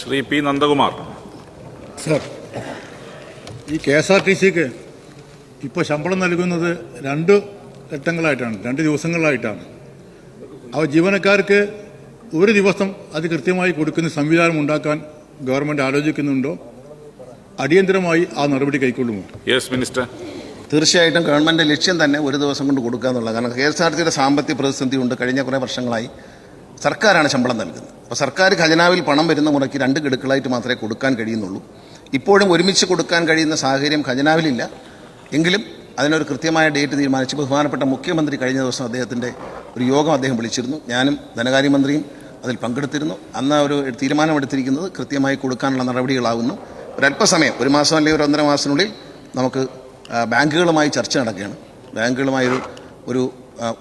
Shri P Nandakumar. Sir ഈ K S R T സിക്ക് ഇപ്പോൾ ശമ്പളം നൽകുന്നത് രണ്ട് ഘട്ടങ്ങളായിട്ടാണ് രണ്ട് ദിവസങ്ങളിലായിട്ടാണ് അവ ജീവനക്കാർക്ക് ഒരു ദിവസം അത് കൃത്യമായി കൊടുക്കുന്ന സംവിധാനം ഉണ്ടാക്കാൻ ഗവൺമെന്റ് ആലോചിക്കുന്നുണ്ടോ? അടിയന്തരമായി ആ നടപടി കൈക്കൊള്ളുമോ? യെസ് മിനിസ്റ്റർ തീർച്ചയായിട്ടും ഗവൺമെന്റ് ലക്ഷ്യം തന്നെ ഒരു ദിവസം കൊണ്ട് കൊടുക്കുക എന്നുള്ളത് കാരണം കെ എസ് ആർ ടിയുടെ സാമ്പത്തിക പ്രതിസന്ധി ഉണ്ട് കഴിഞ്ഞ കുറേ വർഷങ്ങളായി സർക്കാരാണ് ശമ്പളം നൽകുന്നത്. അപ്പോൾ സർക്കാർ ഖജനാവിൽ പണം വരുന്ന മുറയ്ക്ക് രണ്ട് ഗഡുക്കളായിട്ട് മാത്രമേ കൊടുക്കാൻ കഴിയുന്നുള്ളൂ. ഇപ്പോഴും ഒരുമിച്ച് കൊടുക്കാൻ കഴിയുന്ന സാഹചര്യം ഖജനാവിലില്ല. എങ്കിലും അതിനൊരു കൃത്യമായ ഡേറ്റ് തീരുമാനിച്ച് ബഹുമാനപ്പെട്ട മുഖ്യമന്ത്രി കഴിഞ്ഞ ദിവസം അദ്ദേഹത്തിന്റെ ഒരു യോഗം അദ്ദേഹം വിളിച്ചിരുന്നു. ഞാനും ധനകാര്യമന്ത്രിയും അതിൽ പങ്കെടുത്തിരുന്നു. അന്ന് ഒരു തീരുമാനമെടുത്തിരിക്കുന്നത് കൃത്യമായി കൊടുക്കാനുള്ള നടപടികളാകുന്നു ഒരല്പസമയം ഒരു മാസം അല്ലെങ്കിൽ ഒരു ഒന്നര മാസത്തിനുള്ളിൽ നമുക്ക് ബാങ്കുകളുമായി ചർച്ച നടക്കുകയാണ്. ബാങ്കുകളുമായി ഒരു ഒരു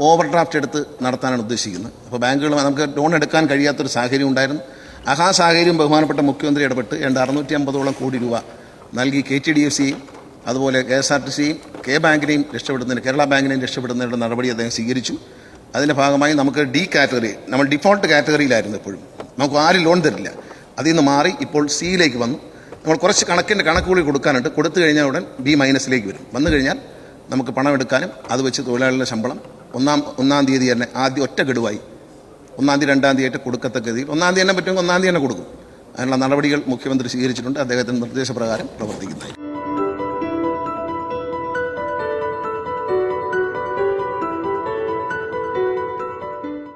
ഓവർ ഡ്രാഫ്റ്റ് എടുത്ത് നടത്താനാണ് ഉദ്ദേശിക്കുന്നത്. അപ്പോൾ ബാങ്കുകളുമായി നമുക്ക് ലോൺ എടുക്കാൻ കഴിയാത്തൊരു സാഹചര്യം ഉണ്ടായിരുന്നു. ആ സാഹചര്യം ബഹുമാനപ്പെട്ട മുഖ്യമന്ത്രി ഇടപെട്ട് രണ്ട് അറുന്നൂറ്റി അമ്പതോളം കോടി രൂപ നൽകി കെ ടി ഡി എഫ് സിയും അതുപോലെ കെ എസ് ആർ ടി സിയും കെ ബാങ്കിനെയും രക്ഷപ്പെടുന്നതിന് കേരള ബാങ്കിനെയും രക്ഷപ്പെടുന്നതിനുള്ള നടപടി അദ്ദേഹം സ്വീകരിച്ചു. അതിന്റെ ഭാഗമായി നമുക്ക് ഡി കാറ്റഗറി നമ്മൾ ഡിഫോൾട്ട് കാറ്റഗറിയിലായിരുന്നു എപ്പോഴും. നമുക്ക് ആരും ലോൺ തരില്ല. അതിൽ നിന്ന് മാറി ഇപ്പോൾ സിയിലേക്ക് വന്നു. നമ്മൾ കുറച്ച് കണക്കിന്റെ കണക്കുകൂടി കൊടുക്കാനുണ്ട്. കൊടുത്തു കഴിഞ്ഞാൽ ഉടൻ ബി മൈനസിലേക്ക് വരും. വന്നു കഴിഞ്ഞാൽ നമുക്ക് പണം എടുക്കാനും അത് വെച്ച് തൊഴിലാളികളുടെ ശമ്പളം ഒന്നാം ഒന്നാം തീയതി തന്നെ ആദ്യം ഒറ്റ ഗഡുവായി. ഒന്നാം തീയതി രണ്ടാം തീയതി ആയിട്ട് കൊടുക്കത്തക്ക രീതിയിൽ. ഒന്നാം തീയതി തന്നെ പറ്റുമെങ്കിൽ ഒന്നാം തീയതി തന്നെ കൊടുക്കും. അതിനുള്ള നടപടികൾ മുഖ്യമന്ത്രി സ്വീകരിച്ചിട്ടുണ്ട്. അദ്ദേഹത്തിന്റെ നിർദ്ദേശപ്രകാരം പ്രവർത്തിക്കുന്നതായി